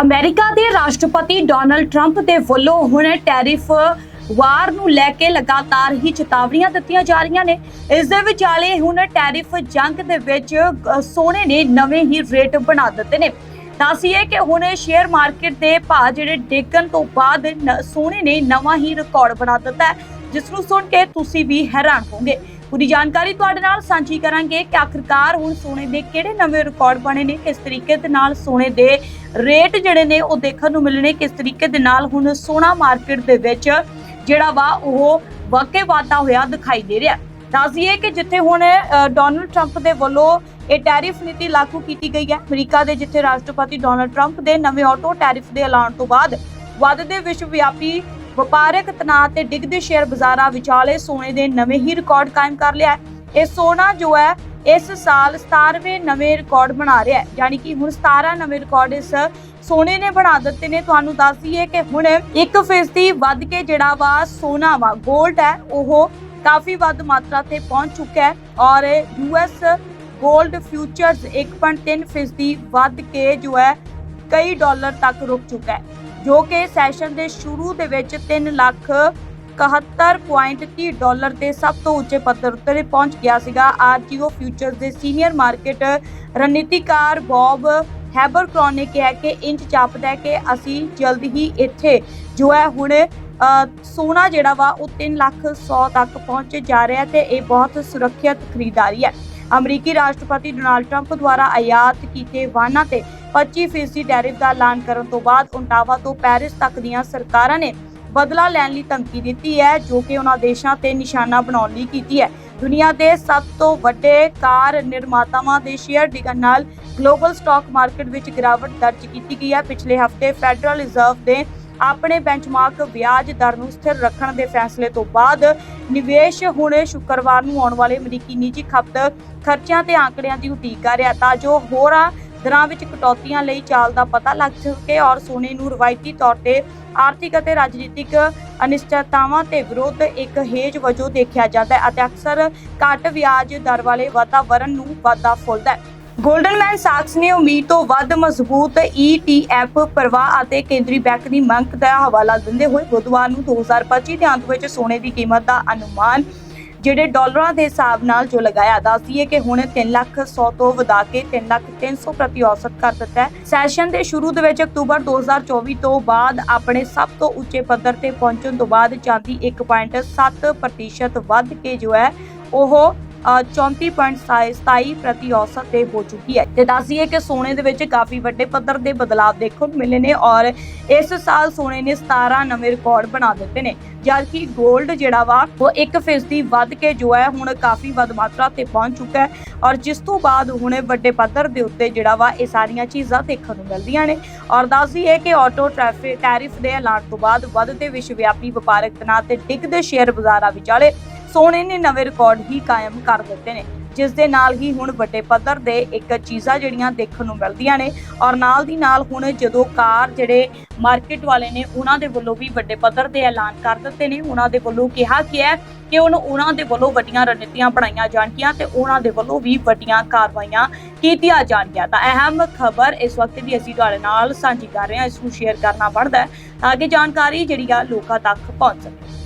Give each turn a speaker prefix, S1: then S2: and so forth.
S1: America ਦੇ ਰਾਸ਼ਟਰਪਤੀ Donald Trump ਦੇ ਵੱਲੋਂ ਹੁਣ ਟੈਰਿਫ ਵਾਰ ਨੂੰ ਲੈ ਕੇ ਲਗਾਤਾਰ ਹੀ ਚੇਤਾਵਨੀਆਂ ਦਿੱਤੀਆਂ ਜਾ ਰਹੀਆਂ ਨੇ। ਇਸ ਦੇ ਵਿਚਾਲੇ ਹੁਣ ਟੈਰਿਫ ਜੰਗ ਦੇ ਵਿੱਚ ਸੋਨੇ ਨੇ ਨਵੇਂ ਹੀ ਰੇਟ ਬਣਾ ਦਿੱਤੇ ਨੇ। ਦੱਸੀਏ ਕਿ ਹੁਣ ਸ਼ੇਅਰ ਮਾਰਕੀਟ ਦੇ ਭਾਅ ਜਿਹੜੇ ਡਿੱਗਣ ਤੋਂ ਬਾਅਦ ਨ- ਸੋਨੇ ਨੇ ਨਵਾਂ ਹੀ ਰਿਕਾਰਡ ਬਣਾ ਦਿੱਤਾ ਹੈ, ਜਿਸ ਨੂੰ ਸੁਣ ਕੇ ਤੁਸੀਂ ਵੀ ਹੈਰਾਨ ਹੋਵੋਗੇ। ਪੂਰੀ ਜਾਣਕਾਰੀ ਤੁਹਾਡੇ ਨਾਲ ਸਾਂਝੀ ਕਰਾਂਗੇ ਕਿ ਆਖਿਰਕਾਰ ਹੁਣ ਸੋਨੇ ਦੇ ਕਿਹੜੇ ਨਵੇਂ ਰਿਕਾਰਡ ਬਣੇ ਨੇ, ਕਿਸ ਤਰੀਕੇ ਦੇ ਨਾਲ ਸੋਨੇ ਦੇ ਰੇਟ ਜਿਹੜੇ ਨੇ ਉਹ ਦੇਖਣ ਨੂੰ ਮਿਲਣੇ ਕਿਸ ਤਰੀਕੇ ਦੇ ਨਾਲ ਹੁਣ ਸੋਨਾ ਮਾਰਕੀਟ ਦੇ ਵਿੱਚ ਜਿਹੜਾ ਵਾ ਉਹ ਵਾਕੇ ਵਾਧਾ ਹੋਇਆ ਦਿਖਾਈ ਦੇ ਰਿਹਾ। ਦੱਸ ਕਿ ਜਿੱਥੇ ਹੁਣ ਡੋਨਲਡ ਟਰੰਪ ਦੇ ਵੱਲੋਂ ਇਹ ਟੈਰਿਫ ਨੀਤੀ ਲਾਗੂ ਕੀਤੀ ਗਈ ਹੈ, ਅਮਰੀਕਾ ਦੇ ਜਿੱਥੇ ਰਾਸ਼ਟਰਪਤੀ ਡੋਨਲਡ ਟਰੰਪ ਦੇ ਨਵੇਂ ਆਟੋ ਟੈਰਿਫ ਦੇ ਐਲਾਨ ਤੋਂ ਬਾਅਦ ਵੱਧਦੇ ਵਿਸ਼ਵ ਵਿਆਪੀ ਵਪਾਰਕ ਤਣਾਅ ਤੇ ਡਿੱਗਦੇ ਸ਼ੇਅਰ ਬਾਜ਼ਾਰਾਂ ਵਿਚਾਲੇ ਸੋਨੇ ਦੇ ਨਵੇਂ ਹੀ ਰਿਕਾਰਡ ਕਾਇਮ ਕਰ ਲਿਆ ਹੈ। ਇਹ ਸੋਨਾ ਜੋ ਹੈ ਇਸ ਸਾਲ 17ਵੇਂ ਨਵੇਂ ਰਿਕਾਰਡ ਬਣਾ ਰਿਹਾ ਹੈ। ਯਾਨੀ ਕਿ ਹੁਣ 17 ਨਵੇਂ ਰਿਕਾਰਡ ਇਸ ਸੋਨੇ ਨੇ ਬਣਾ ਦਿੱਤੇ ਨੇ। ਤੁਹਾਨੂੰ ਦੱਸ ਦਈਏ ਕਿ ਹੁਣ 1% ਵੱਧ ਕੇ ਜਿਹੜਾ ਵਾ ਸੋਨਾ ਵਾ 골ਡ ਹੈ, ਉਹ ਕਾਫੀ ਵੱਧ ਮਾਤਰਾ ਤੇ ਪਹੁੰਚ ਚੁੱਕਾ ਹੈ ਔਰ ਯੂਐਸ 골ਡ ਫਿਊਚਰਸ 1.3% ਵੱਧ ਕੇ ਜੋ ਹੈ ਕਈ ਡਾਲਰ ਤੱਕ ਰੁਕ ਚੁੱਕਾ ਹੈ। ਜੋ ਕਿ ਸੈਸ਼ਨ ਦੇ ਸ਼ੁਰੂ ਦੇ ਵਿੱਚ 3 ਲੱਖ 71.30 ਡਾਲਰ ਦੇ ਸਭ ਤੋਂ ਉੱਚੇ ਪੱਧਰ ਉੱਤੇ ਪਹੁੰਚ ਗਿਆ ਸੀਗਾ। ਆਰਟੀਓ ਫਿਊਚਰਸ ਦੇ ਸੀਨੀਅਰ ਮਾਰਕੀਟ ਰਣਨੀਤੀਕਾਰ ਬੌਬ ਹੈਬਰਕ੍ਰੌਨ ਨੇ ਕਿਹਾ ਕਿ ਇੰਚ ਜਾਪਦਾ ਹੈ ਕਿ ਅਸੀਂ ਜਲਦ ਹੀ ਇੱਥੇ ਜੋ ਹੈ ਹੁਣ ਸੋਨਾ ਜਿਹੜਾ ਵਾ ਉਹ 3 ਲੱਖ 100 ਤੱਕ ਪਹੁੰਚ ਜਾ ਰਿਹਾ ਤੇ ਇਹ ਬਹੁਤ ਸੁਰੱਖਿਅਤ ਖਰੀਦਦਾਰੀ ਹੈ। ਅਮਰੀਕੀ ਰਾਸ਼ਟਰਪਤੀ ਡੋਨਾਲਡ ਟਰੰਪ ਦੁਆਰਾ ਆਯਾਤ ਕੀਤੇ ਵਾਹਨਾਂ ਤੇ 25% ਟੈਰਿਫ ਦਾ ਐਲਾਨ ਕਰਨ ਤੋਂ ਬਾਅਦ ਓਟਾਵਾ ਤੋਂ ਪੈਰਿਸ ਤੱਕ ਦੀਆਂ ਸਰਕਾਰਾਂ ਨੇ ਬਦਲਾ ਲੈਣ ਲਈ ਧਮਕੀ ਦਿੱਤੀ ਹੈ, ਜੋ ਕਿ ਉਹਨਾਂ ਦੇਸ਼ਾਂ ਤੇ ਨਿਸ਼ਾਨਾ ਬਣਾਉਣ ਲਈ ਕੀਤੀ ਹੈ। ਦੁਨੀਆ ਦੇ ਸਭ ਤੋਂ ਵੱਡੇ ਕਾਰ ਨਿਰਮਾਤਾਵਾਂ ਦੇ ਸ਼ੇਅਰ ਡਿੱਗਣ ਨਾਲ ਗਲੋਬਲ ਸਟਾਕ ਮਾਰਕੀਟ ਵਿੱਚ ਗਿਰਾਵਟ ਦਰਜ ਕੀਤੀ ਗਈ ਹੈ। ਪਿਛਲੇ ਹਫ਼ਤੇ ਫੈਡਰਲ ਰਿਜ਼ਰਵ ਦੇ ਆਪਣੇ ਬੈਂਚਮਾਰਕ ਵਿਆਜ ਦਰ ਨੂੰ ਸਥਿਰ ਰੱਖਣ ਦੇ ਫੈਸਲੇ ਤੋਂ ਬਾਅਦ ਨਿਵੇਸ਼ ਹੁਣ ਸ਼ੁੱਕਰਵਾਰ ਨੂੰ ਆਉਣ ਵਾਲੇ ਅਮਰੀਕੀ ਨਿੱਜੀ ਖਪਤ ਖਰਚਿਆਂ ਤੇ ਆંકੜਿਆਂ ਦੀ ਉਡੀਕ ਕਰ ਰਿਹਾ ਤਾਂ ਜੋ ਹੋਰਾਂ ਦਰਾਂ ਵਿੱਚ ਕਟੌਤੀਆਂ ਲਈ ਚਾਲ ਦਾ ਪਤਾ ਲੱਗ ਸਕੇ ਔਰ ਸੋਨੇ ਨੂੰ ਰਵਾਇਤੀ ਤੌਰ ਤੇ ਆਰਥਿਕ ਅਤੇ ਰਾਜਨੀਤਿਕ ਅਨਿਸ਼ਚਿਤਤਾਵਾਂ ਤੇ ਵਿਰੁੱਧ ਇੱਕ ਹੇਜ ਵਜੋਂ ਦੇਖਿਆ ਜਾਂਦਾ ਹੈ ਅਤੇ ਅਕਸਰ ਘੱਟ ਵਿਆਜ ਦਰ ਵਾਲੇ ਵਾਤਾਵਰਣ ਨੂੰ ਵਾਧਾ ਫੁੱਲਦਾ ਹੈ। ਗੋਲਡਨਮੈਨ ਸਾਕਸ ਨੇ ਉਮੀਦ ਤੋਂ ਵੱਧ ਮਜ਼ਬੂਤ ETF ਪ੍ਰਵਾਹ ਅਤੇ ਕੇਂਦਰੀ ਬੈਂਕ ਦੀ ਮੰਗ ਦਾ ਹਵਾਲਾ ਦਿੰਦੇ ਹੋਏ ਬੁੱਧਵਾਰ ਨੂੰ 2025 ਦੇ ਅੰਤ ਵਿੱਚ ਸੋਨੇ ਦੀ ਕੀਮਤ ਦਾ ਅਨੁਮਾਨ ਜਿਹੜੇ ਡਾਲਰਾਂ ਦੇ ਹਿਸਾਬ ਨਾਲ ਜੋ ਲਗਾਇਆ ਦੱਸਦੀਏ ਕਿ ਹੁਣ 3 ਲੱਖ 100 ਤੋਂ ਵਧਾ ਕੇ 3 ਲੱਖ 300 ਪ੍ਰਤੀ ਔਸਤ ਕਰ ਦਿੱਤਾ ਹੈ। ਸੈਸ਼ਨ ਦੇ ਸ਼ੁਰੂ ਦੇ ਵਿੱਚ ਅਕਤੂਬਰ 2024 ਤੋਂ ਬਾਅਦ ਆਪਣੇ ਸਭ ਤੋਂ ਉੱਚੇ ਪੱਧਰ ਤੇ ਪਹੁੰਚਣ ਤੋਂ ਬਾਅਦ ਚਾਂਦੀ 1.7% ਪ੍ਰਤੀਸ਼ਤ ਵੱਧ ਕੇ ਜੋ ਹੈ, ਉਹ 34.27 ਪ੍ਰਤੀ ਔਸਤ ਤੇ ਹੋ ਚੁੱਕੀ ਹੈ। ਤੇ ਦੱਸੀਏ ਕਿ ਸੋਨੇ ਦੇ ਵਿੱਚ ਕਾਫੀ ਵੱਡੇ ਪੱਧਰ ਦੇ ਬਦਲਾਅ ਦੇਖਣ ਨੂੰ ਮਿਲੇ ਨੇ ਔਰ ਇਸ ਸਾਲ ਸੋਨੇ ਨੇ 17 ਨਵੇਂ ਰਿਕਾਰਡ ਬਣਾ ਦਿੱਤੇ ਨੇ। ਜਦਕਿ 골ਡ ਜਿਹੜਾ ਵਾ, ਉਹ 1% ਵੱਧ ਕੇ ਜੋ ਹੈ ਹੁਣ ਕਾਫੀ ਵੱਧ ਮਾਤਰਾ ਤੇ ਪਹੁੰਚ ਚੁੱਕਾ ਹੈ ਔਰ ਜਿਸ ਤੋਂ ਬਾਅਦ ਹੁਣ ਵੱਡੇ ਪੱਧਰ ਦੇ ਉੱਤੇ ਜਿਹੜਾ ਵਾ ਇਹ ਸਾਰੀਆਂ ਚੀਜ਼ਾਂ ਦੇਖਣ ਨੂੰ ਮਿਲਦੀਆਂ ਨੇ। ਔਰ ਦੱਸਦੀ ਹੈ ਕਿ ਆਟੋ ਟ੍ਰੈਫਿਕ ਟੈਰਿਫ ਦੇ ਐਲਾਨ ਤੋਂ ਬਾਅਦ ਵੱਧਦੇ ਵਿਸ਼ਵ ਵਿਆਪੀ ਵਪਾਰਕ ਤਣਾਅ ਤੇ ਡਿੱਗਦੇ ਸ਼ੇਅਰ ਬਾਜ਼ਾਰਾਂ ਵਿਚਾਲੇ ਸੋਨੇ ਨੇ ਨਵੇਂ ਰਿਕਾਰਡ ਹੀ ਕਾਇਮ ਕਰ ਦਿੱਤੇ ਨੇ, ਜਿਸ ਦੇ ਨਾਲ ਹੀ ਹੁਣ ਵੱਡੇ ਪੱਧਰ ਦੇ ਇੱਕ ਚੀਜ਼ਾਂ ਜਿਹੜੀਆਂ ਦੇਖਣ ਨੂੰ ਮਿਲਦੀਆਂ ਨੇ ਔਰ ਨਾਲ ਦੀ ਨਾਲ ਹੁਣ ਜਦੋਂ ਕਾਰ ਜਿਹੜੇ ਮਾਰਕੀਟ ਵਾਲੇ ਨੇ ਉਹਨਾਂ ਦੇ ਵੱਲੋਂ ਵੀ ਵੱਡੇ ਪੱਧਰ ਦੇ ਐਲਾਨ ਕਰ ਦਿੱਤੇ ਨੇ, ਉਹਨਾਂ ਦੇ ਵੱਲੋਂ ਕਿਹਾ ਗਿਆ ਹੈ ਕਿ ਹੁਣ ਉਹਨਾਂ ਦੇ ਵੱਲੋਂ ਵੱਡੀਆਂ ਰਣਨੀਤੀਆਂ ਬਣਾਈਆਂ ਜਾਣਗੀਆਂ ਤੇ ਉਹਨਾਂ ਦੇ ਵੱਲੋਂ ਵੀ ਵੱਡੀਆਂ ਕਾਰਵਾਈਆਂ ਕੀਤੀਆਂ ਜਾਣਗੀਆਂ। ਤਾਂ ਅਹਿਮ ਖਬਰ ਇਸ ਵਕਤ ਦੀ ਅਸੀਂ ਤੁਹਾਡੇ ਨਾਲ ਸਾਂਝੀ ਕਰ ਰਹੇ ਹਾਂ, ਇਸ ਨੂੰ ਸ਼ੇਅਰ ਕਰਨਾ ਬਣਦਾ ਹੈ ਤਾਂ ਕਿ ਜਾਣਕਾਰੀ ਜਿਹੜੀ ਆ ਲੋਕਾਂ ਤੱਕ ਪਹੁੰਚ ਸਕੇ।